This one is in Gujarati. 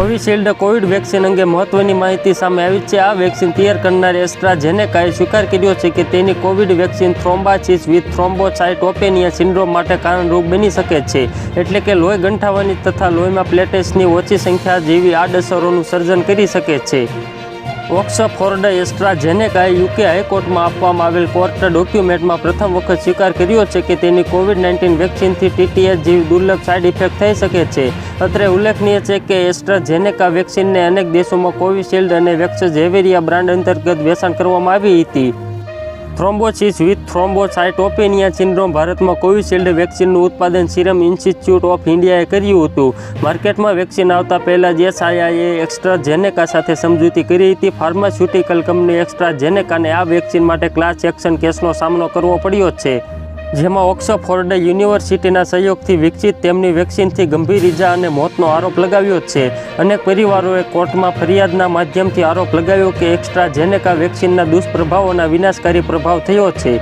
કોવિશિલ્ડ કોવિડ વેક્સિન અંગે મહત્વની માહિતી સામે આવી છે. આ વેક્સિન તૈયાર કરનાર એસ્ટ્રાઝેનેકાએ સ્વીકાર કર્યો છે કે તેની Covid vaccine thrombosis with thrombocytopenia syndrome માટે કારણરૂપ બની શકે છે. એટલે કે લોહી ગંઠાવાની તથા લોહીમાં પ્લેટેસની ઓછી સંખ્યા જેવી આડઅસરોનું સર્જન કરી શકે છે. ઓક્સફોર્ડ એસ્ટ્રાઝેનેકાએ યુકે હાઈકોર્ટમાં આપવામાં આવેલ કોર્ટ ડોક્યુમેન્ટમાં પ્રથમ વખત સ્વીકાર કર્યો છે કે તેની કોવિડ નાઇન્ટીન વેક્સિનથી ટીટીએસ જેવી દુર્લભ સાઇડ ઇફેક્ટ થઈ શકે છે. અત્રે ઉલ્લેખનીય છે કે એસ્ટ્રાઝેનેકા વેક્સિનને અનેક દેશોમાં કોવિશિલ્ડ અને વેક્સઝેવેરિયા બ્રાન્ડ અંતર્ગત વેચાણ કરવામાં આવી હતી. થ્રોમ્બોસિસ વિથ થ્રોમ્બોસાઇટોપેનિયા સિન્ડ્રોમ ભારતમાં કોવિશિલ્ડ વેક્સિનનું ઉત્પાદન સિરમ ઇન્સ્ટિટ્યૂટ ઓફ ઇન્ડિયાએ કર્યું હતું. માર્કેટમાં વેક્સિન આવતા પહેલાં જ એસઆઈઆઈએ એક્સ્ટ્રાઝેનેકા સાથે સમજૂતી કરી હતી. ફાર્માસ્યુટિકલ કંપની એક્સ્ટ્રાઝેનેકાને આ વેક્સિન માટે ક્લાસ એક્શન કેસનો સામનો કરવો પડ્યો છે. જેમાં ઓક્સફોર્ડે યુનિવર્સિટીના સહયોગથી વિકસિત તેમની વેક્સિનથી ગંભીર ઇજા અને મોતનો આરોપ લગાવ્યો છે. અનેક પરિવારોએ કોર્ટમાં ફરિયાદના માધ્યમથી આરોપ લગાવ્યો કે એક્સ્ટ્રા જેનેકા વેક્સિનના દુષ્પ્રભાવોના વિનાશકારી પ્રભાવ થયો છે.